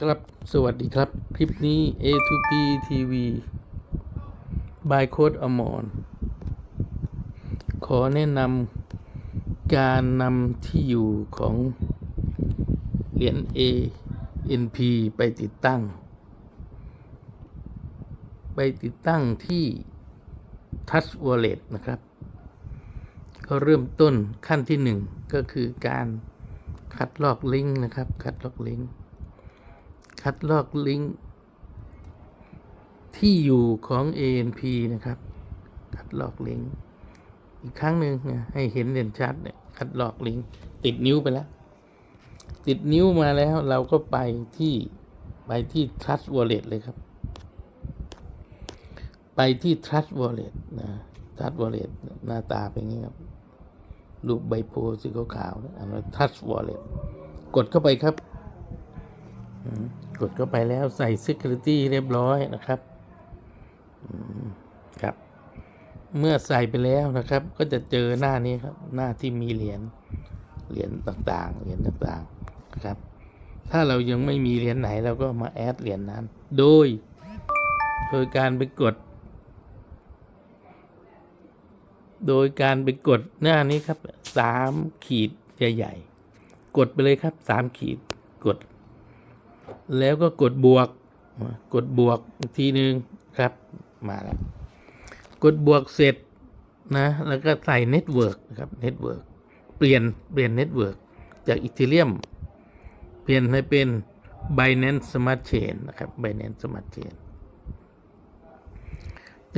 ครับ สวัสดีครับ คลิปนี้ A2P TV by Code Amon ขอแนะนำการนำที่อยู่ของเหรียญ ANP ไปติดตั้ง ไปติดตั้งที่ Touch Wallet นะครับ ก็เริ่มต้นขั้นที่หนึ่งก็คือการคัดลอกลิงก์นะครับ คัดลอกลิงก์ คัดลอกลิงก์ที่อยู่ของ ANP นะครับ คัดลอกลิงก์อีกครั้งหนึ่งนะให้เห็นเด่นชัดเนี่ยคัดลอกลิงก์ติดนิ้วไปแล้ว ติดนิ้วมาแล้วเราก็ไปที่ไปที่ Trust Wallet เลยครับ ไปที่ Trust Wallet นะ Trust Wallet หน้าตาเป็นอย่างนี้ครับรูปใบโพสีขาวๆนะอันนั้น Trust Wallet กดเข้าไปครับ กดเข้าไปแล้วใส่ Security เรียบร้อยนะครับครับ เมื่อใส่ไปแล้วนะครับ ก็จะเจอหน้านี้ครับ หน้าที่มีเหรียญเหรียญต่างๆเหรียญต่างๆนะครับ ถ้าเรายังไม่มีเหรียญไหนเราก็มาแอดเหรียญนั้น โดย โดยการไปกด โดยการไปกดหน้านี้ครับสามขีดใหญ่ๆกดไปเลยครับสามขีดกด แล้วก็กดบวก กดบวกอีกทีหนึ่งครับ มาแล้ว กดบวกเสร็จนะ แล้วก็ใส่เน็ตเวิร์กนะครับเน็ตเวิร์กเปลี่ยนเปลี่ยนเน็ตเวิร์กจากอีเทเรียมเปลี่ยนให้เป็น Binance Smart Chain นะครับ Binance Smart Chain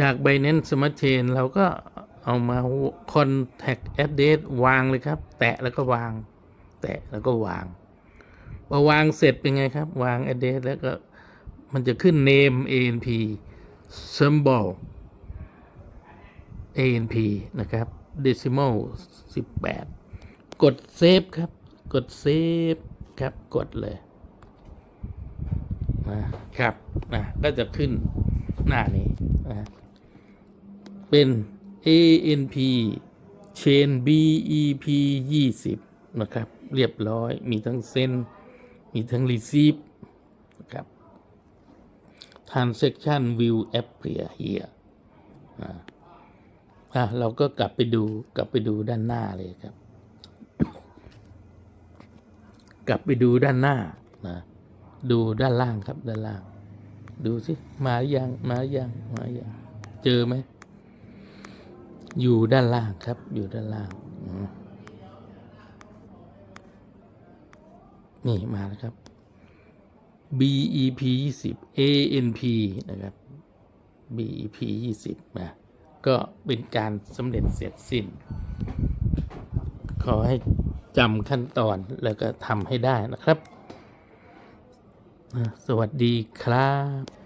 จาก Binance Smart Chain เราก็เอามา Contact Address วางเลยครับ แตะแล้วก็วาง แตะแล้วก็วาง พอวางเสร็จเป็นไงครับ วาง address แล้วก็มันจะขึ้น name ANP symbol ANP นะครับ decimal 18 กด save ครับ กด save ครับ กดเลยนะครับนะก็จะขึ้นหน้านี้นะเป็น ANP chain BEP 20นะครับ เรียบร้อยมีทั้งเส้น มีทั้ง receive นะครับ transaction view appear here อ่าอะเราก็กลับไปดูกลับไปดูด้านหน้าเลยครับ กลับไปดูด้านหน้านะดูด้านล่างครับด้านล่าง ดูสิมาหรือยังมาหรือยังมาหรือยังเจอไหมอยู่ด้านล่างครับอยู่ด้านล่างอืม นี่มาแล้วครับ BEP 20 ANP นะครับ BEP 20นะก็เป็นการสำเร็จเสร็จสิ้น ขอให้จำขั้นตอนแล้วก็ทำให้ได้นะครับ สวัสดีครับ